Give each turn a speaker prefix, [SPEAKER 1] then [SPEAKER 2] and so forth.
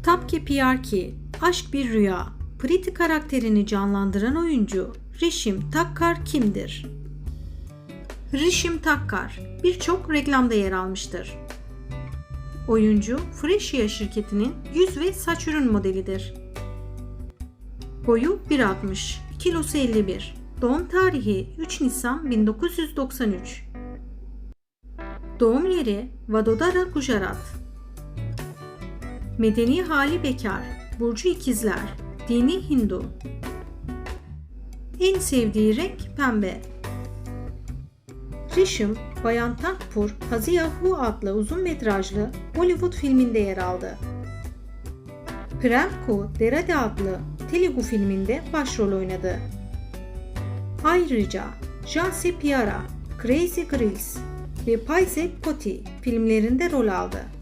[SPEAKER 1] Kitap Ki Piyar Ki, Aşk Bir Rüya, Priti karakterini canlandıran oyuncu Rishim Takkar kimdir? Rishim Takkar birçok reklamda yer almıştır. Oyuncu Freshia şirketinin yüz ve saç ürün modelidir. Boyu 1.60, kilosu 51. Doğum tarihi 3 Nisan 1993. Doğum yeri Vadodara, Gujarat. Medeni hali bekar, burcu ikizler, dini Hindu. En sevdiği renk pembe. Rishim, Bayan Takpur, Haziyahu adlı uzun metrajlı Bollywood filminde yer aldı. Prem Ko Derade adlı Telugu filminde başrol oynadı. Ayrıca Jansi Piara, Crazy Grills ve Paise Poti filmlerinde rol aldı.